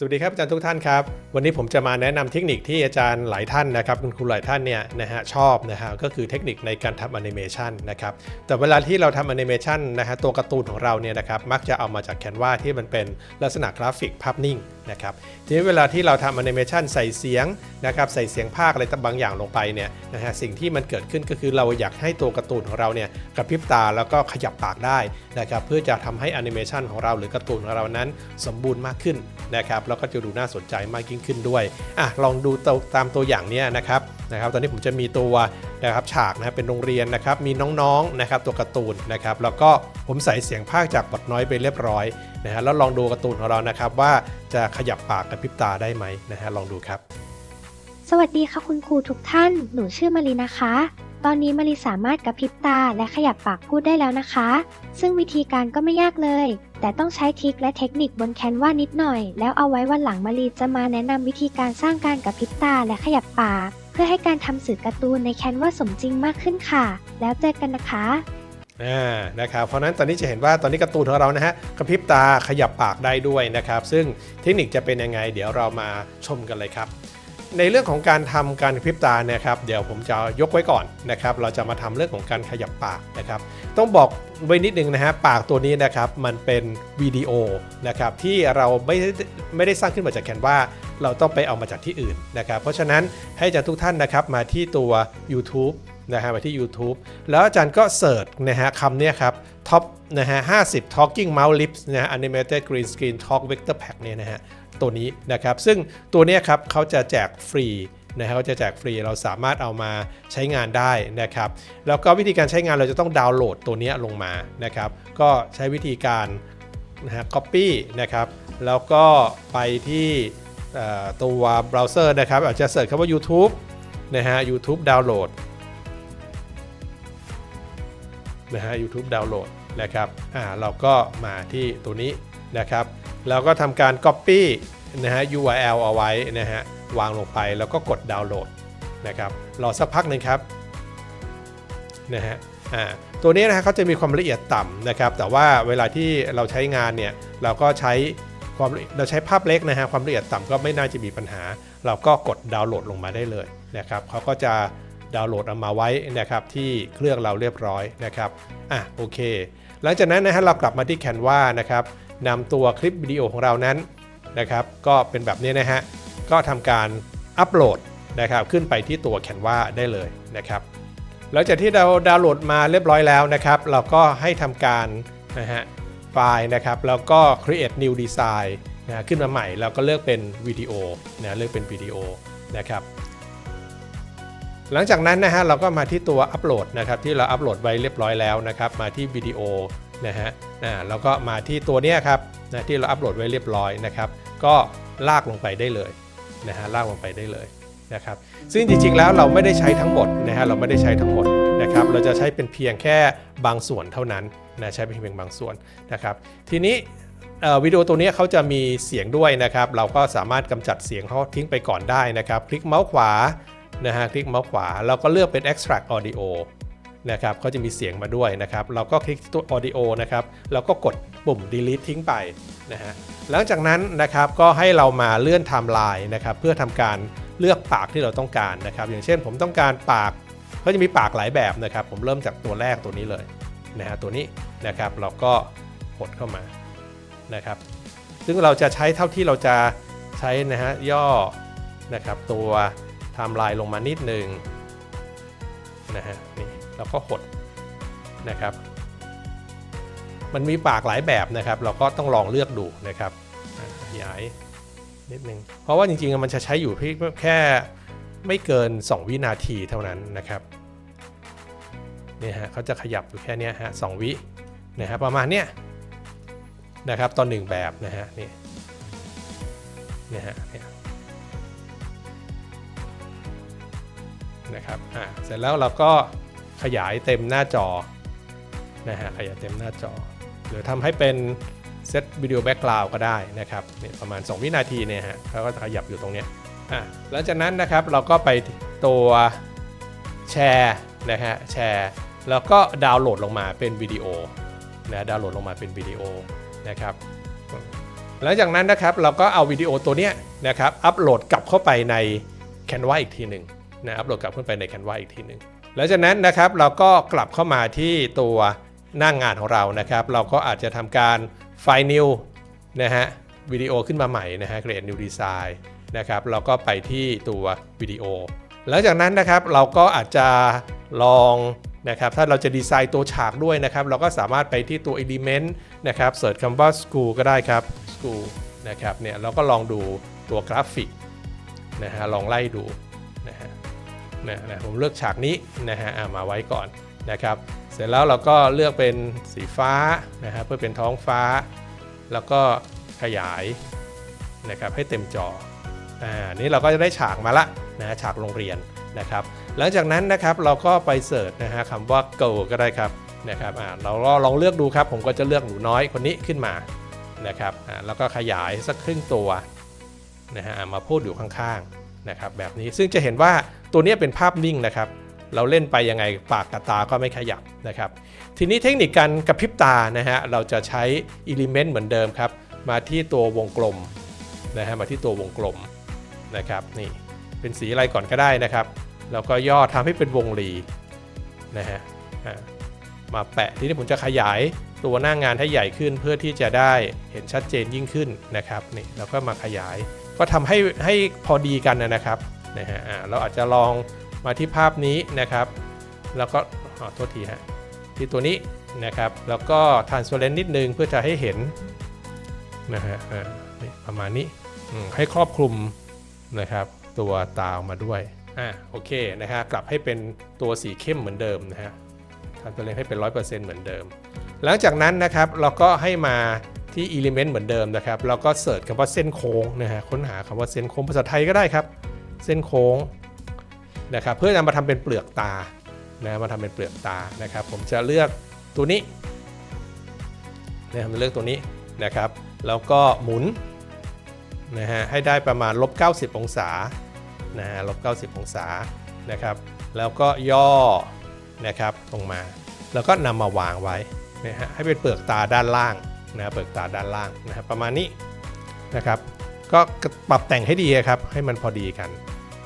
สวัสดีครับอาจารย์ทุกท่านครับ วันนี้ผมจะมาแนะนำเทคนิคที่อาจารย์หลายท่านนะครับคุณครูหลายท่านเนี่ยนะฮะชอบนะฮะก็คือเทคนิคในการทำแอนิเมชันนะครับแต่เวลาที่เราทำแอนิเมชันนะฮะตัวการ์ตูนของเราเนี่ยนะครับมักจะเอามาจากแคนวาที่มันเป็นลักษณะกราฟิกภาพนิ่งนะครับทีนี้เวลาที่เราทำแอนิเมชันใส่เสียงนะครับใส่เสียงภาคอะไรบางอย่างลงไปเนี่ยนะฮะสิ่งที่มันเกิดขึ้นก็คือเราอยากให้ตัวการ์ตูนของเราเนี่ยกระพริบตาแล้วก็ขยับปากได้ นะครับเพื่อจะทำให้แอนิเมชันของเราหรือการ์ตูนของเรานั้นสมบูรณ์มากขึ้นนะครับแล้วก็จะดูน่าสนใจมากยิ่งขึ้นด้วยอะลองดูตตามตัวอย่างเนี้ยนะครับนะครับตอนนี้ผมจะมีตัวนะครับฉากนะเป็นโรงเรียนนะครับมีน้องๆนะครับตัวการ์ตูนนะครับแล้วก็ผมใส่เสียงภาคจากบทน้อยไปเรียบร้อยนะฮะแล้วลองดูการ์ตูนของเรานะครับว่าจะขยับปากกระพริบตาได้ไหมนะฮะลองดูครับ สวัสดีค่ะคุณครูทุกท่าน หนูชื่อมารีนะคะ ตอนนี้มารีสามารถกระพริบตาและขยับปากพูดได้แล้วนะคะ ซึ่งวิธีการก็ไม่ยากเลย แต่ต้องใช้ทริคและเทคนิคบนแคนวานิดหน่อย แล้วเอาไว้วันหลังมารีจะมาแนะนำวิธีการสร้างการกระพริบตาและขยับปาก เพื่อให้การทำสื่อการ์ตูนในแคนวาสมจริงมากขึ้นค่ะ แล้วเจอกันนะคะอ่านะครับเพราะนั้นตอนนี้จะเห็นว่าตอนนี้การ์ตูนของเรานะฮะกระพริบตาขยับปากได้ด้วยนะครับ ซึ่งเทคนิคจะเป็นยังไง เดี๋ยวเรามาชมกันเลยครับ ในเรื่องของการทำการกระพริบตาเนี่ยครับเดี๋ยวผมจะยกไว้ก่อนนะครับ เราจะมาทำเรื่องของการขยับปากนะครับ ต้องบอกไว้นิดนึงนะฮะปากตัวนี้นะครับมันเป็นวิดีโอนะครับที่เราไม่ได้ไม่ได้สร้างขึ้นมาจากแคนวาเราต้องไปเอามาจากที่อื่นนะครับ เพราะฉะนั้นให้อาจารย์ทุกท่านนะครับมาที่ตัว YouTube นะฮะมาที่ YouTube แล้วอาจารย์ก็เสิร์ชนะฮะคำเนี้ยครับท็อปนะฮะ50 talking mouse lips นะฮะ animated green screen talk vector pack เนี่ยนะฮะ ตัวนี้นะครับ ซึ่งตัวนี้ครับเขาจะแจกฟรีนะฮะเขาจะแจกฟรีเราสามารถเอามาใช้งานได้นะครับ แล้วก็วิธีการใช้งานเราจะต้องดาวน์โหลดตัวนี้ลงมานะครับ ก็ใช้วิธีการนะฮะ copy นะครับ แล้วก็ไปที่ตัวเบราว์เซอร์นะครับ อาจจะเสิร์ชคำว่า YouTube นะฮะ YouTube ดาวน์โหลดนะฮะ YouTube ดาวน์โหลดนะครับ อ่า เราก็มาที่ตัวนี้นะครับ แล้วก็ทำการ Copy นะฮะ URL เอาไว้นะฮะวางลงไปแล้วก็กดดาวน์โหลดนะครับรอสักพักหนึ่งครับนะฮะอ่าตัวนี้นะฮะเขาจะมีความละเอียดต่ำนะครับ แต่ว่าเวลาที่เราใช้งานเนี่ยเราก็ใช้ความเราใช้ภาพเล็กนะฮะความละเอียดต่ำก็ไม่น่าจะมีปัญหา เราก็กดดาวน์โหลดลงมาได้เลยนะครับเขาก็จะดาวน์โหลดเอามาไว้นะครับที่เครื่องเราเรียบร้อยนะครับอะโอเค หลังจากนั้นนะฮะเรากลับมาที่ Canva นะครับนำตัวคลิปวิดีโอของเรานั้น นะครับ ก็เป็นแบบนี้นะฮะ ก็ทำการอัปโหลดนะครับขึ้นไปที่ตัว Canva ได้เลยนะครับ หลังจากที่เราดาวน์โหลดมาเรียบร้อยแล้วนะครับ เราก็ให้ทำการนะฮะไฟล์นะครับ แล้วก็ create new design นะขึ้นมาใหม่แล้วก็เลือกเป็นวิดีโอนะเลือกเป็นวิดีโอนะครับ หลังจากนั้นนะฮะเราก็มาที่ตัวอัปโหลดนะครับที่เราอัปโหลดไว้เรียบร้อยแล้วนะครับ มาที่วิดีโอ นะฮะอ่าแล้วก็มาที่ตัวเนี้ยครับนะที่เราอัปโหลดไว้เรียบร้อยนะครับ ก็ลากลงไปได้เลยนะฮะลากลงไปได้เลยนะครับ ซึ่งจริงๆแล้วเราไม่ได้ใช้ทั้งหมดนะฮะเราไม่ได้ใช้ทั้งหมดนะครับ เราจะใช้เป็นเพียงแค่บางส่วนเท่านั้นนะใช้เป็นเพียงบางส่วนนะครับ ทีนี้วิดีโอตัวนี้เขาจะมีเสียงด้วยนะครับ เราก็สามารถกำจัดเสียงเขาทิ้งไปก่อนได้นะครับ คลิกเมาส์ขวานะฮะคลิกเมาส์ขวาเราก็เลือกเป็น extract audio นะครับเขาจะมีเสียงมาด้วยนะครับ เราก็คลิกตัว audio นะครับเราก็กดปุ่ม delete ทิ้งไปนะฮะหลังจากนั้นนะครับก็ให้เรามาเลื่อนไทม์ไลน์นะครับเพื่อทำการเลือกปากที่เราต้องการนะครับ อย่างเช่นผมต้องการปากเขาจะมีปากหลายแบบนะครับ ผมเริ่มจากตัวแรกตัวนี้เลยนะฮะตัวนี้นะครับเราก็กดเข้ามานะครับ ซึ่งเราจะใช้เท่าที่เราจะใช้นะฮะย่อนะครับตัวไทม์ไลน์ลงมานิดหนึ่งนะฮะนี่ เราก็หดนะครับ มันมีปากหลายแบบนะครับ เราก็ต้องลองเลือกดูนะครับขยายนิดนึงเพราะว่าจริงๆมันจะใช้อยู่เพียงแค่ไม่เกิน 2 วินาทีเท่านั้นนะครับเนี่ยฮะเขาจะขยับอยู่แค่นี้ฮะสองวินะฮะประมาณเนี้ยนะครับตอนหนึ่งแบบนะฮะนี่เนี่ยฮะเนี่ยนะครับอ่าเสร็จแล้วเราก็ ขยายเต็มหน้าจอนะฮะขยายเต็มหน้าจอ หรือทำให้เป็นเซตวิดีโอแบ็กกราวก็ได้นะครับเนี่ยประมาณ 2 วินาทีเนี่ยฮะเขาก็จะขยับอยู่ตรงเนี้ยอะหลังจากนั้นนะครับเราก็ไปตัวแชร์นะฮะแชร์แล้วก็ดาวน์โหลดลงมาเป็นวิดีโอนะดาวน์โหลดลงมาเป็นวิดีโอนะครับหลังจากนั้นนะครับเราก็เอาวิดีโอตัวเนี้ยนะครับอัปโหลดกลับเข้าไปใน Canva อีกทีหนึ่งนะอัปโหลดกลับเข้าไปใน Canva อีกทีหนึ่ง หลังจากนั้นนะครับเราก็กลับเข้ามาที่ตัวหน้างงานของเรานะครับ เราก็อาจจะทำการไฟล์ new นะฮะวิดีโอขึ้นมาใหม่นะฮะ create new design นะครับเราก็ไปที่ตัววิดีโอ หลังจากนั้นนะครับเราก็อาจจะลองนะครับถ้าเราจะดีไซน์ตัวฉากด้วยนะครับ เราก็สามารถไปที่ตัว element นะครับเสิร์ชคำว่า school ก็ได้ครับ school นะครับเนี่ยเราก็ลองดูตัวกราฟิกนะฮะลองไล่ดู นะนะผมเลือกฉากนี้นะฮะมาไว้ก่อนนะครับ เสร็จแล้วเราก็เลือกเป็นสีฟ้านะฮะเพื่อเป็นท้องฟ้า แล้วก็ขยายนะครับให้เต็มจออ่านี่เราก็จะได้ฉากมาละนะฉากโรงเรียนนะครับ หลังจากนั้นนะครับเราก็ไปเสิร์ชนะฮะคำว่า go ก็ได้ครับนะครับอ่าเราก็ลองเลือกดูครับ ผมก็จะเลือกหนูน้อยคนนี้ขึ้นมานะครับอ่าแล้วก็ขยายสักครึ่งตัวนะฮะมาพูดอยู่ข้างๆนะครับแบบนี้ซึ่งจะเห็นว่า ตัวนี้เป็นภาพนิ่งนะครับ เราเล่นไปยังไงปากกับตาก็ไม่ขยับนะครับ ทีนี้เทคนิคการกระพริบตานะฮะเราจะใช้ element เหมือนเดิมครับ มาที่ตัววงกลมนะฮะมาที่ตัววงกลมนะครับนี่เป็นสีอะไรก่อนก็ได้นะครับแล้วก็ย่อทำให้เป็นวงรีนะฮะมาแปะทีนี้ผมจะขยายตัวหน้างานให้ใหญ่ขึ้นเพื่อที่จะได้เห็นชัดเจนยิ่งขึ้นนะครับนี่แล้วก็มาขยาย ก็ทำให้ให้พอดีกันนะครับ นะฮะเราอาจจะลองมาที่ภาพนี้นะครับ แล้วก็ขอโทษทีฮะที่ตัวนี้นะครับ แล้วก็ transparent นิดนึงเพื่อจะให้เห็นนะฮะประมาณนี้ให้ครอบคลุมนะครับ ตัวตาออกมาด้วยอ่าโอเคนะฮะกลับให้เป็นตัวสีเข้มเหมือนเดิมนะฮะทำตัวเลขให้เป็น 100%เหมือนเดิม หลังจากนั้นนะครับเราก็ให้มาที่ Element เหมือนเดิมนะครับเราก็เสิร์ชคำว่าเส้นโค้งนะฮะค้นหาคำว่าเส้นโค้งภาษาไทยก็ได้ครับ เส้นโค้งนะครับเพื่อจะมาทำเป็นเปลือกตานะมาทำเป็นเปลือกตานะครับ ผมจะเลือกตัวนี้นะครับเลือกตัวนี้นะครับ แล้วก็หมุนนะฮะให้ได้ประมาณลบ90 องศานะฮะลบ90 องศานะครับ แล้วก็ย่อนะครับลงมา แล้วก็นำมาวางไว้นะฮะให้เป็นเปลือกตาด้านล่างนะเปลือกตาด้านล่างนะครับประมาณนี้นะครับ ก็ปรับแต่งให้ดีครับให้มันพอดีกัน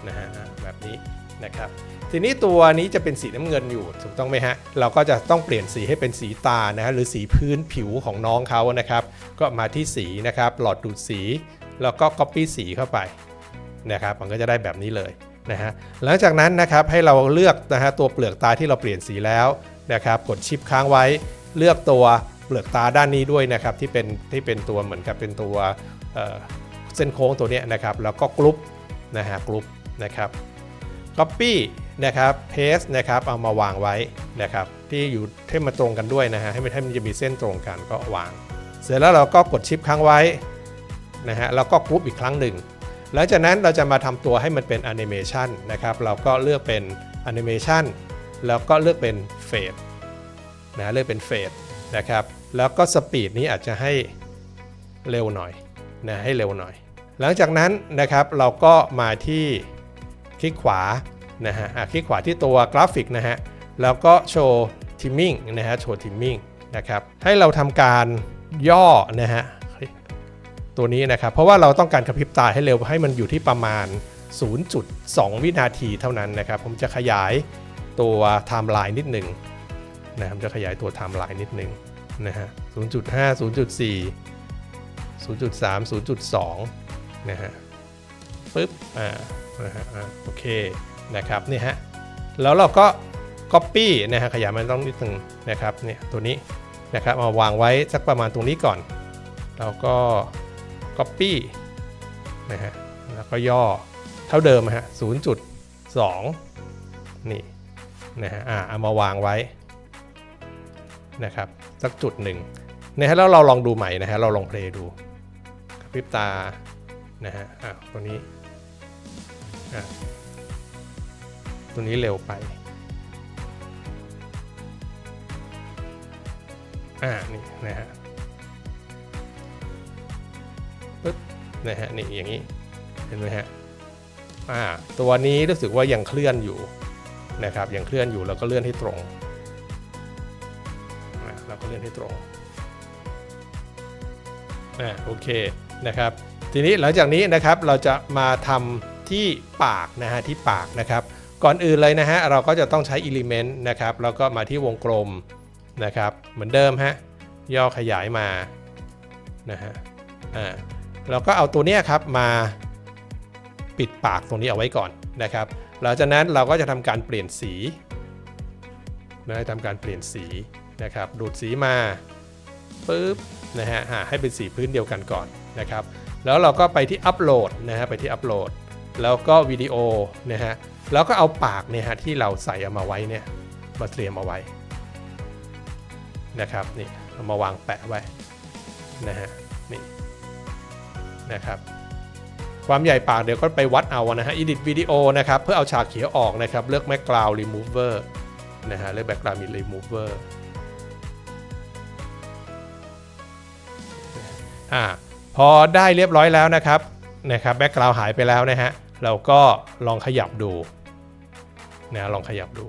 นะฮะแบบนี้นะครับทีนี้ตัวนี้จะเป็นสีน้ำเงินอยู่ถูกต้องไหมฮะเราก็จะต้องเปลี่ยนสีให้เป็นสีตานะฮะหรือสีพื้นผิวของน้องเขานะครับก็มาที่สีนะครับหลอดดูดสีแล้วก็ Copy สีเข้าไปนะครับมันก็จะได้แบบนี้เลยนะฮะหลังจากนั้นนะครับให้เราเลือกนะฮะตัวเปลือกตาที่เราเปลี่ยนสีแล้วนะครับกดชิปค้างไว้เลือกตัวเปลือกตาด้านนี้ด้วยนะครับที่เป็นที่เป็นตัวเหมือนกับเป็นตัวเเส้นโค้งตัวเนี้ยนะครับแล้วก็กรุ๊ปนะฮะกรุ๊ป นะครับ Copy นะครับ Paste นะครับเอามาวางไว้นะครับที่อยู่ให้มันตรงกันด้วยนะฮะให้มันให้มันจะมีเส้นตรงกันก็วาง เสร็จแล้วเราก็กดชิปค้างไว้นะฮะแล้วก็กรุ๊ปอีกครั้งหนึ่งหลังจากนั้นเราจะมาทำตัวให้มันเป็นแอนิเมชันนะครับเราก็เลือกเป็นแอนิเมชันแล้วก็เลือกเป็นเฟดนะเลือกเป็นเฟดนะครับแล้วก็สปีดนี้อาจจะให้เร็วหน่อยนะให้เร็วหน่อย หลังจากนั้นนะครับเราก็มาที่ คลิกขวานะฮะคลิกขวาที่ตัวกราฟิกนะฮะแล้วก็โชว์ทิมมิ่งนะฮะโชว์ทิมมิ่งนะครับให้เราทำการย่อนะฮะตัวนี้นะครับเพราะว่าเราต้องการกระพริบตาให้เร็วให้มันอยู่ที่ประมาณ 0.2 วินาทีเท่านั้นนะครับ ผมจะขยายตัวไทม์ไลน์นิดหนึ่งนะครับจะขยายตัวไทม์ไลน์นิดหนึ่งนะฮะ 0.5 0.4 0.3 0.2 นะฮะปึ๊บอ่า นะฮะอ่าโอเคนะครับนี่ฮะแล้วเราก็ Copy นะฮะขยายมันต้องนิดหนึ่งนะครับเนี่ยตัวนี้นะครับมาวางไว้สักประมาณตรงนี้ก่อนเราก็ Copy นะฮะแล้วก็ย่อเท่าเดิมฮะ0.2 นี่นะฮะอ่าเอามาวางไว้นะครับสักจุดหนึ่งนะฮะแล้วเราลองดูใหม่นะฮะเราลองเพลย์ดูกระพริบตานะฮะอ่าตัวนี้ ตัวนี้เร็วไปอ่านี่นะฮะปึ๊บนะฮะนี่อย่างนี้เห็นไหมฮะอ่าตัวนี้รู้สึกว่ายังเคลื่อนอยู่นะครับยังเคลื่อนอยู่แล้วก็เลื่อนให้ตรงอ่าเราก็เลื่อนให้ตรงอ่าโอเคนะครับ ทีนี้หลังจากนี้นะครับเราจะมาทำ ที่ปากนะฮะที่ปากนะครับ ก่อนอื่นเลยนะฮะเราก็จะต้องใช้ element นะครับแล้วก็มาที่วงกลมนะครับเหมือนเดิมฮะย่อขยายมานะฮะอ่าเราก็เอาตัวเนี้ยครับมาปิดปากตรงนี้เอาไว้ก่อนนะครับหลังจากนั้นเราก็จะทำการเปลี่ยนสีนะทำการเปลี่ยนสีนะครับดูดสีมาปุ๊บนะฮะให้เป็นสีพื้นเดียวกันก่อนนะครับแล้วเราก็ไปที่อัปโหลดนะฮะไปที่อัปโหลด แล้วก็วิดีโอนะฮะแล้วก็เอาปากเนี่ยฮะที่เราใส่เอามาไว้เนี่ยมาเตรียมเอาไว้นะครับนี่เอามาวางแปะไว้นะฮะนี่นะครับความใหญ่ปากเดี๋ยวก็ไปวัดเอานะฮะ edit วิดีโอนะครับเพื่อเอาฉากเขียวออกนะครับเลือก background remover นะฮะเลือก background remover อ่าพอได้เรียบร้อยแล้วนะครับ นะครับแบ็กกราวหายไปแล้วนะฮะเราก็ลองขยับดูนะลองขยับดู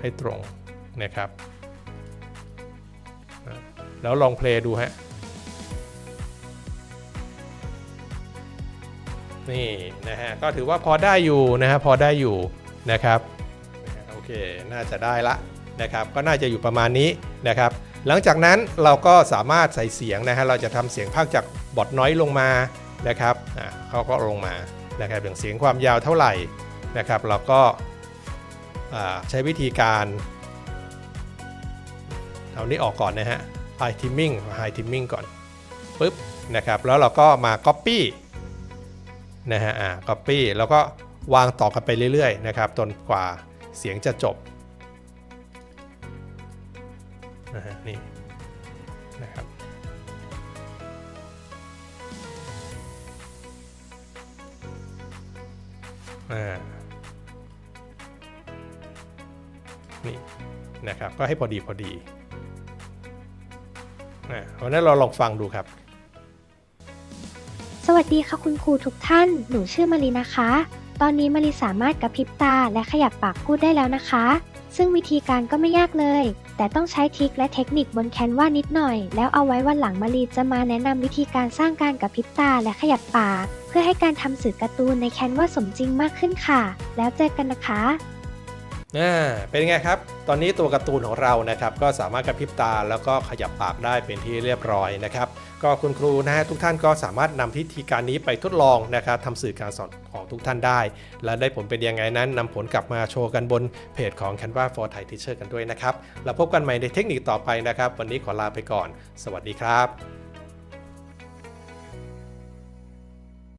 ให้ตรงนะครับ แล้วลองเพลย์ดูฮะนี่นะฮะก็ถือว่าพอได้อยู่นะฮะพอได้อยู่นะครับโอเคน่าจะได้ละนะครับ ก็น่าจะอยู่ประมาณนี้นะครับ หลังจากนั้นเราก็สามารถใส่เสียงนะฮะเราจะทำเสียงภาคจากบอทน้อยลงมา นะครับเขาก็ลงมานะครับอย่างเสียงความยาวเท่าไหร่นะครับเราก็าใช้วิธีการเอานี้ออกก่อนนะฮะ high timing high trimming ก่อนปุ๊บนะครับแล้วเราก็มา copy นะฮะอ่า copy แล้วก็วางต่อกันไปเรื่อยๆนะครับจนกว่าเสียงจะจบนะฮะนี่ อ่านี่นะครับก็ให้พอดีพอดีวันนั้นเราลองฟังดูครับ สวัสดีค่ะคุณครูทุกท่าน หนูชื่อมารีนะคะ ตอนนี้มารีสามารถกระพริบตาและขยับปากพูดได้แล้วนะคะ ซึ่งวิธีการก็ไม่ยากเลย แต่ต้องใช้ทริคและเทคนิคบนแคนวานิดหน่อย แล้วเอาไว้วันหลังมารีจะมาแนะนำวิธีการสร้างการกระพริบตาและขยับปาก เพื่อให้การทำสื่อการ์ตูนในแคนวาสมจริงมากขึ้นค่ะ แล้วเจอกันนะคะ อ่าเป็นไงครับ ตอนนี้ตัวการ์ตูนของเรานะครับ ก็สามารถกระพริบตาแล้วก็ขยับปากได้เป็นที่เรียบร้อยนะครับ ก็คุณครูนะฮะทุกท่านก็สามารถนำพิธีการนี้ไปทดลองนะครับทำสื่อการสอนของทุกท่านได้ และได้ผลเป็นยังไงนั้นนำผลกลับมาโชว์กันบนเพจของ Canva for Thai Teacher กันด้วยนะครับ แล้วพบกันใหม่ในเทคนิคต่อไปนะครับ วันนี้ขอลาไปก่อน สวัสดีครับ